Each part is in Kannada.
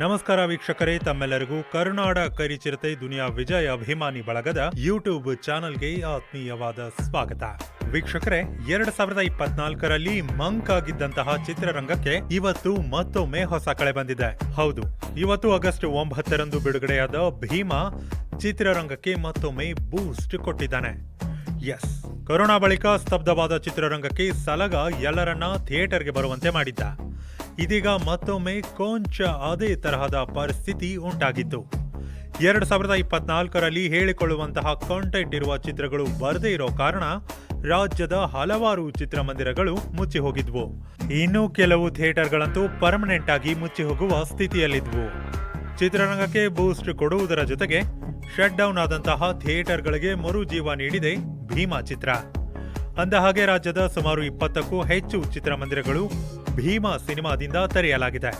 ನಮಸ್ಕಾರ ವೀಕ್ಷಕರೇ, ತಮ್ಮೆಲ್ಲರಿಗೂ ಕರುನಾಡ ಕರಿಚಿರತೆ ದುನಿಯಾ ವಿಜಯ ಅಭಿಮಾನಿ ಬಳಗದ ಯೂಟ್ಯೂಬ್ ಚಾನೆಲ್ಗೆ ಆತ್ಮೀಯವಾದ ಸ್ವಾಗತ. ವೀಕ್ಷಕರೇ, ಎರಡ್ ಸಾವಿರದ ಇಪ್ಪತ್ನಾಲ್ಕರಲ್ಲಿ ಮಂಕ್ ಆಗಿದ್ದಂತಹ ಚಿತ್ರರಂಗಕ್ಕೆ ಇವತ್ತು ಮತ್ತೊಮ್ಮೆ ಹೊಸ ಕಳೆ ಬಂದಿದೆ. ಹೌದು, ಇವತ್ತು ಆಗಸ್ಟ್ ಒಂಬತ್ತರಂದು ಬಿಡುಗಡೆಯಾದ ಭೀಮಾ ಚಿತ್ರರಂಗಕ್ಕೆ ಮತ್ತೊಮ್ಮೆ ಬೂಸ್ಟ್ ಕೊಟ್ಟಿದ್ದಾನೆ. ಎಸ್ ಕೊರೋನಾ ಬಳಿಕ ಸ್ತಬ್ಧವಾದ ಚಿತ್ರರಂಗಕ್ಕೆ ಸಲಗ ಎಲ್ಲರನ್ನ ಥಿಯೇಟರ್ಗೆ ಬರುವಂತೆ ಮಾಡಿದ್ದ. ಇದೀಗ ಮತ್ತೊಮ್ಮೆ ಕೊಂಚ ಅದೇ ತರಹದ ಪರಿಸ್ಥಿತಿ ಉಂಟಾಗಿತ್ತು. ಎರಡು ಸಾವಿರದ ಇಪ್ಪತ್ನಾಲ್ಕರಲ್ಲಿ ಹೇಳಿಕೊಳ್ಳುವಂತಹ ಕಾಂಟೆಂಟ್ ಇರುವ ಚಿತ್ರಗಳು ಬರದೇ ಇರೋ ಕಾರಣ ರಾಜ್ಯದ ಹಲವಾರು ಚಿತ್ರಮಂದಿರಗಳು ಮುಚ್ಚಿ ಹೋಗಿದ್ವು ಇನ್ನು ಕೆಲವು ಥಿಯೇಟರ್ಗಳಂತೂ ಪರ್ಮನೆಂಟ್ ಆಗಿ ಮುಚ್ಚಿ ಹೋಗುವ ಸ್ಥಿತಿಯಲ್ಲಿದ್ವು. ಚಿತ್ರರಂಗಕ್ಕೆ ಬೂಸ್ಟ್ ಕೊಡುವುದರ ಜೊತೆಗೆ ಶಟ್ ಡೌನ್ ಆದಂತಹ ಥಿಯೇಟರ್ಗಳಿಗೆ ಮರುಜೀವ ನೀಡಿದೆ ಭೀಮಾ ಚಿತ್ರ. ಅಂದಹಾಗೆ ರಾಜ್ಯದ ಸುಮಾರು ಇಪ್ಪತ್ತಕ್ಕೂ ಹೆಚ್ಚು ಚಿತ್ರಮಂದಿರಗಳು ಭೀಮಾ ಸಿನಿಮಾದಿಂದ ತೆರೆಯಲಾಗಿದೆ.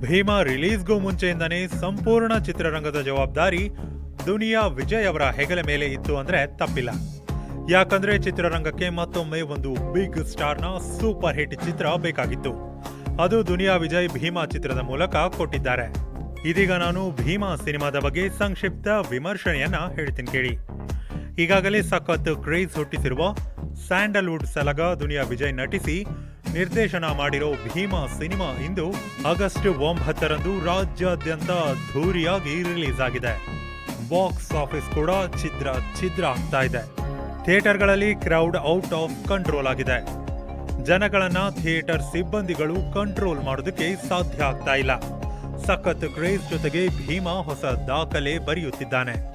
ಭೀಮಾ ರಿಲೀಸ್ಗೂ ಮುಂಚೆಯಿಂದನೇ ಸಂಪೂರ್ಣ ಚಿತ್ರರಂಗದ ಜವಾಬ್ದಾರಿ ದುನಿಯಾ ವಿಜಯ್ ಅವರ ಹೆಗಲ ಮೇಲೆ ಇತ್ತು ಅಂದ್ರೆ ತಪ್ಪಿಲ್ಲ. ಯಾಕಂದ್ರೆ ಚಿತ್ರರಂಗಕ್ಕೆ ಮತ್ತೊಮ್ಮೆ ಒಂದು ಬಿಗ್ ಸ್ಟಾರ್ನ ಸೂಪರ್ ಹಿಟ್ ಚಿತ್ರ ಬೇಕಾಗಿತ್ತು. ಅದು ದುನಿಯಾ ವಿಜಯ್ ಭೀಮಾ ಚಿತ್ರದ ಮೂಲಕ ಕೊಟ್ಟಿದ್ದಾರೆ. ಇದೀಗ ನಾನು ಭೀಮಾ ಸಿನಿಮಾದ ಬಗ್ಗೆ ಸಂಕ್ಷಿಪ್ತ ವಿಮರ್ಶನೆಯನ್ನ ಹೇಳ್ತೀನಿ ಕೇಳಿ. ಈಗಾಗಲೇ ಸಖತ್ ಕ್ರೇಜ್ ಹುಟ್ಟಿಸಿರುವ ಸ್ಯಾಂಡಲ್ವುಡ್ ಸಲಗ ದುನಿಯಾ ವಿಜಯ್ ನಟಿಸಿ ನಿರ್ದೇಶನ ಮಾಡಿರೋ ಭೀಮಾ ಸಿನಿಮಾ ಇಂದು ಆಗಸ್ಟ್ ಒಂಬತ್ತರಂದು ರಾಜ್ಯಾದ್ಯಂತ ಅದ್ಧೂರಿಯಾಗಿ ರಿಲೀಸ್ ಆಗಿದೆ. ಬಾಕ್ಸ್ ಆಫೀಸ್ ಕೂಡ ಛಿದ್ರ ಛಿದ್ರ ಆಗ್ತಾ ಇದೆ. ಥಿಯೇಟರ್ಗಳಲ್ಲಿ ಕ್ರೌಡ್ ಔಟ್ ಆಫ್ ಕಂಟ್ರೋಲ್ ಆಗಿದೆ. ಜನಗಳನ್ನ ಥಿಯೇಟರ್ ಸಿಬ್ಬಂದಿಗಳು ಕಂಟ್ರೋಲ್ ಮಾಡೋದಕ್ಕೆ ಸಾಧ್ಯ ಆಗ್ತಾ ಇಲ್ಲ. ಸಖತ್ ಕ್ರೇಜ್ ಜೊತೆಗೆ ಭೀಮಾ ಹೊಸ ದಾಖಲೆ ಬರೆಯುತ್ತಿದ್ದಾನೆ.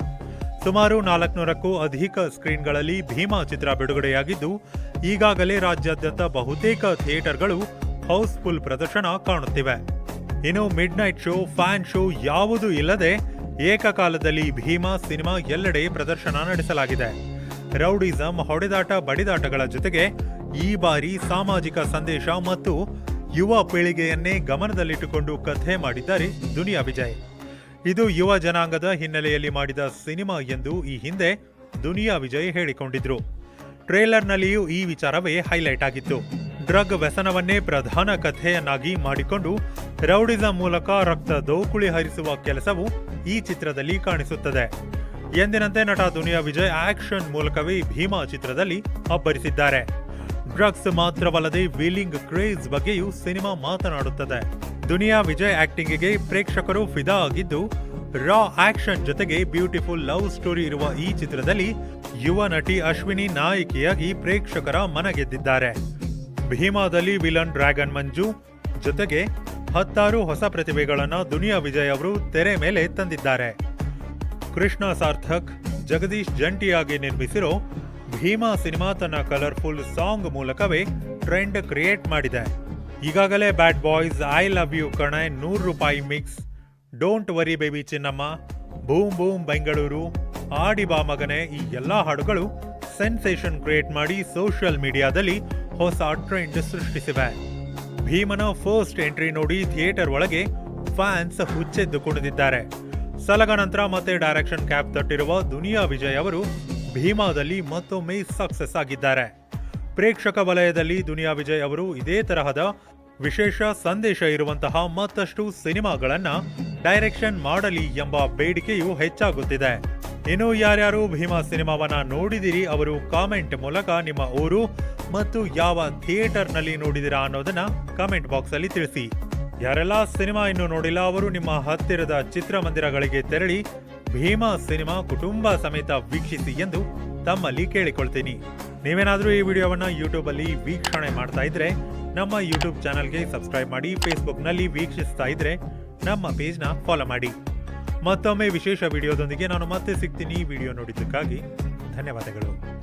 ಸುಮಾರು ನಾಲ್ಕುನೂರಕ್ಕೂ ಅಧಿಕ ಸ್ಕ್ರೀನ್ಗಳಲ್ಲಿ ಭೀಮಾ ಚಿತ್ರ ಬಿಡುಗಡೆಯಾಗಿದ್ದು, ಈಗಾಗಲೇ ರಾಜ್ಯಾದ್ಯಂತ ಬಹುತೇಕ ಥಿಯೇಟರ್ಗಳು ಹೌಸ್ಫುಲ್ ಪ್ರದರ್ಶನ ಕಾಣುತ್ತಿವೆ. ಇನ್ನು midnight show, fan show ಯಾವುದೂ ಇಲ್ಲದೆ ಏಕಕಾಲದಲ್ಲಿ ಭೀಮಾ ಸಿನಿಮಾ ಎಲ್ಲೆಡೆ ಪ್ರದರ್ಶನ ನಡೆಸಲಾಗಿದೆ. ರೌಡಿಸಂ, ಹೊಡೆದಾಟ, ಬಡಿದಾಟಗಳ ಜೊತೆಗೆ ಈ ಬಾರಿ ಸಾಮಾಜಿಕ ಸಂದೇಶ ಮತ್ತು ಯುವ ಪೀಳಿಗೆಯನ್ನೇ ಗಮನದಲ್ಲಿಟ್ಟುಕೊಂಡು ಕಥೆ ಮಾಡಿದ್ದಾರೆ ದುನಿಯಾ ವಿಜಯ್. ಇದು ಯುವ ಜನಾಂಗದ ಹಿನ್ನೆಲೆಯಲ್ಲಿ ಮಾಡಿದ ಸಿನಿಮಾ ಎಂದು ಈ ಹಿಂದೆ ದುನಿಯಾ ವಿಜಯ್ ಹೇಳಿಕೊಂಡಿದ್ರು. ಟ್ರೇಲರ್ನಲ್ಲಿಯೂ ಈ ವಿಚಾರವೇ ಹೈಲೈಟ್ ಆಗಿತ್ತು. ಡ್ರಗ್ ವ್ಯಸನವನ್ನೇ ಪ್ರಧಾನ ಕಥೆಯನ್ನಾಗಿ ಮಾಡಿಕೊಂಡು ರೌಡಿಸಂ ಮೂಲಕ ರಕ್ತ ದೋಕುಳಿ ಹರಿಸುವ ಕೆಲಸವು ಈ ಚಿತ್ರದಲ್ಲಿ ಕಾಣಿಸುತ್ತದೆ. ಎಂದಿನಂತೆ ನಟ ದುನಿಯಾ ವಿಜಯ್ ಆಕ್ಷನ್ ಮೂಲಕವೇ ಭೀಮಾ ಚಿತ್ರದಲ್ಲಿ ಅಬ್ಬರಿಸಿದ್ದಾರೆ. ಡ್ರಗ್ಸ್ ಮಾತ್ರವಲ್ಲದೆ ವೀಲಿಂಗ್ ಕ್ರೇಜ್ ಬಗ್ಗೆಯೂ ಸಿನಿಮಾ ಮಾತನಾಡುತ್ತದೆ. ದುನಿಯಾ ವಿಜಯ್ ಆಕ್ಟಿಂಗಿಗೆ ಪ್ರೇಕ್ಷಕರು ಫಿದಾ ಆಗಿದ್ದು, ರಾ ಆಕ್ಷನ್ ಜೊತೆಗೆ ಬ್ಯೂಟಿಫುಲ್ ಲವ್ ಸ್ಟೋರಿ ಇರುವ ಈ ಚಿತ್ರದಲ್ಲಿ ಯುವ ನಟಿ ಅಶ್ವಿನಿ ನಾಯಕಿಯಾಗಿ ಪ್ರೇಕ್ಷಕರ ಮನಗೆದ್ದಿದ್ದಾರೆ. ಭೀಮಾದಲ್ಲಿ ವಿಲನ್ ಡ್ರ್ಯಾಗನ್ ಮಂಜು ಜೊತೆಗೆ ಹತ್ತಾರು ಹೊಸ ಪ್ರತಿಭೆಗಳನ್ನು ದುನಿಯಾ ವಿಜಯ್ ಅವರು ತೆರೆ ಮೇಲೆ ತಂದಿದ್ದಾರೆ. ಕೃಷ್ಣ ಸಾರ್ಥಕ್, ಜಗದೀಶ್ ಜಂಟಿಯಾಗಿ ನಿರ್ಮಿಸಿರೋ ಭೀಮಾ ಸಿನಿಮಾ ತನ್ನ ಕಲರ್ಫುಲ್ ಸಾಂಗ್ ಮೂಲಕವೇ ಟ್ರೆಂಡ್ ಕ್ರಿಯೇಟ್ ಮಾಡಿದೆ. ಈಗಾಗಲೇ bad boys I love you ಕಣೆ ನೂರು ರೂಪಾಯಿ mix don't worry baby Chinnamma boom boom Bengaluru ಆಡಿ ಬಾ ಮಗನೆ, ಈ ಎಲ್ಲ ಹಾಡುಗಳು ಸೆನ್ಸೇಷನ್ ಕ್ರಿಯೇಟ್ ಮಾಡಿ ಸೋಷಿಯಲ್ ಮೀಡಿಯಾದಲ್ಲಿ ಹೊಸ ಟ್ರೆಂಡ್ ಸೃಷ್ಟಿಸಿವೆ. ಭೀಮನ ಫಸ್ಟ್ ಎಂಟ್ರಿ ನೋಡಿ ಥಿಯೇಟರ್ ಒಳಗೆ ಫ್ಯಾನ್ಸ್ ಹುಚ್ಚೆದ್ದು ಕುಣಿದಿದ್ದಾರೆ. ಸಲಗ ನಂತರ ಮತ್ತೆ ಡೈರೆಕ್ಷನ್ ಕ್ಯಾಪ್ ತಟ್ಟಿರುವ ದುನಿಯಾ ವಿಜಯ್ ಅವರು ಭೀಮಾದಲ್ಲಿ ಮತ್ತೊಮ್ಮೆ ಸಕ್ಸಸ್ ಆಗಿದ್ದಾರೆ. ಪ್ರೇಕ್ಷಕ ವಲಯದಲ್ಲಿ ದುನಿಯಾ ವಿಜಯ್ ಅವರು ಇದೇ ತರಹದ ವಿಶೇಷ ಸಂದೇಶ ಇರುವಂತಹ ಮತ್ತಷ್ಟು ಸಿನಿಮಾಗಳನ್ನ ಡೈರೆಕ್ಷನ್ ಮಾಡಲಿ ಎಂಬ ಬೇಡಿಕೆಯು ಹೆಚ್ಚಾಗುತ್ತಿದೆ. ಇನ್ನು ಯಾರ್ಯಾರು ಭೀಮಾ ಸಿನಿಮಾವನ್ನ ನೋಡಿದಿರಿ ಅವರು ಕಾಮೆಂಟ್ ಮೂಲಕ ನಿಮ್ಮ ಊರು ಮತ್ತು ಯಾವ ಥಿಯೇಟರ್ನಲ್ಲಿ ನೋಡಿದಿರಾ ಅನ್ನೋದನ್ನ ಕಾಮೆಂಟ್ ಬಾಕ್ಸ್ ಅಲ್ಲಿ ತಿಳಿಸಿ. ಯಾರೆಲ್ಲ ಸಿನಿಮಾ ಇನ್ನು ನೋಡಿಲ್ಲ ಅವರು ನಿಮ್ಮ ಹತ್ತಿರದ ಚಿತ್ರಮಂದಿರಗಳಿಗೆ ತೆರಳಿ ಭೀಮಾ ಸಿನಿಮಾ ಕುಟುಂಬ ಸಮೇತ ವೀಕ್ಷಿಸಿ ಎಂದು ತಮ್ಮಲ್ಲಿ ಕೇಳಿಕೊಳ್ತೀನಿ. ನೀವೇನಾದ್ರೂ ಈ ವಿಡಿಯೋವನ್ನು ಯೂಟ್ಯೂಬಲ್ಲಿ ವೀಕ್ಷಣೆ ಮಾಡ್ತಾ ಇದ್ರೆ, ನಮ್ಮ ಯೂಟ್ಯೂಬ್ ಚಾನಲ್ಗೆ ಸಬ್ಸ್ಕ್ರೈಬ್ ಮಾಡಿ ಫೇಸ್ಬುಕ್ನಲ್ಲಿ ವೀಕ್ಷಿಸ್ತಾ ಇದ್ರೆ, ನಮ್ಮ ಪೇಜ್ನ ಫಾಲೋ ಮಾಡಿ. ಮತ್ತೊಮ್ಮೆ ವಿಶೇಷ ವಿಡಿಯೋದೊಂದಿಗೆ ನಾನು ಮತ್ತೆ ಸಿಗ್ತೀನಿ ವಿಡಿಯೋ ನೋಡಿದ್ದಕ್ಕಾಗಿ ಧನ್ಯವಾದಗಳು.